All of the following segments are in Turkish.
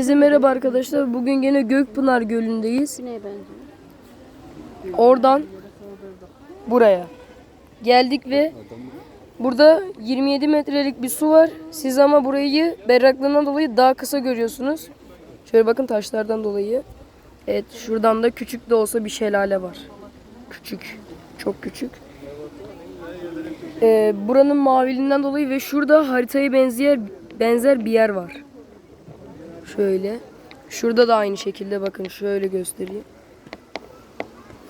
Size merhaba arkadaşlar. Bugün gene Gökpınar Gölü'ndeyiz. Oradan buraya geldik ve burada 27 metrelik bir su var. Siz ama burayı berraklığından dolayı daha kısa görüyorsunuz. Şöyle bakın taşlardan dolayı. Evet şuradan da küçük de olsa bir şelale var. Küçük. Çok küçük. Ee, buranın maviliğinden dolayı ve şurada haritaya benzer benzer bir yer var. Şöyle. Şurada da aynı şekilde bakın şöyle göstereyim.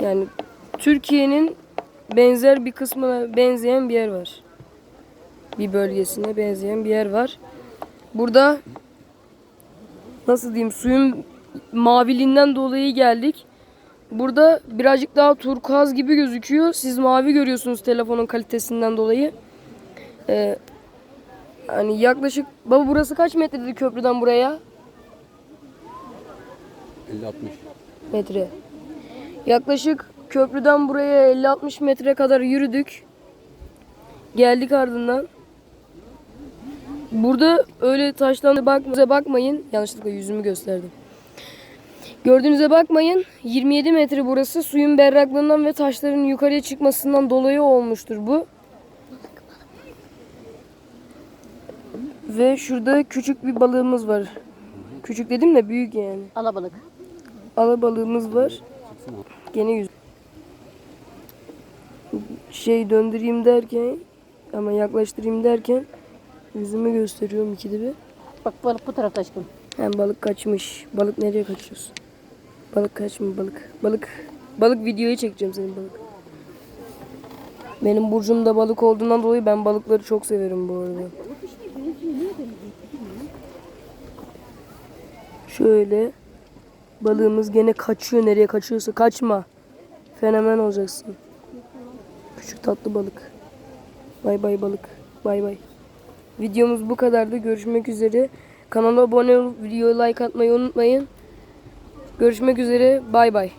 Yani Türkiye'nin benzer bir kısmına benzeyen bir yer var. Bir bölgesine benzeyen bir yer var. Burada nasıl diyeyim suyun maviliğinden dolayı geldik. Burada birazcık daha turkuaz gibi gözüküyor. Siz mavi görüyorsunuz telefonun kalitesinden dolayı. Ee, hani yaklaşık baba burası kaç metredi köprüden buraya? 50-60. metre. Yaklaşık köprüden buraya 50-60 metre kadar yürüdük. Geldik ardından. Burada öyle taştan bakmanıza bakmayın. Yanlışlıkla yüzümü gösterdim. Gördüğünüze bakmayın. 27 metre burası. Suyun berraklığından ve taşların yukarıya çıkmasından dolayı olmuştur bu. Ve şurada küçük bir balığımız var. Küçük dedim de büyük yani. Alabalık. Alabalığımız var. Gene yüz. Şey döndüreyim derken ama yaklaştırayım derken yüzümü gösteriyorum ikide bir. Bak balık bu tarafta aşkım. Hem balık kaçmış. Balık nereye kaçıyorsun? Balık kaçma balık. Balık balık videoyu çekeceğim senin balık. Benim burcumda balık olduğundan dolayı ben balıkları çok severim bu arada. Şöyle balığımız gene kaçıyor nereye kaçıyorsa kaçma. Fenomen olacaksın. Küçük tatlı balık. Bay bay balık. Bay bay. Videomuz bu kadardı. Görüşmek üzere. Kanala abone olup videoya like atmayı unutmayın. Görüşmek üzere. Bay bay.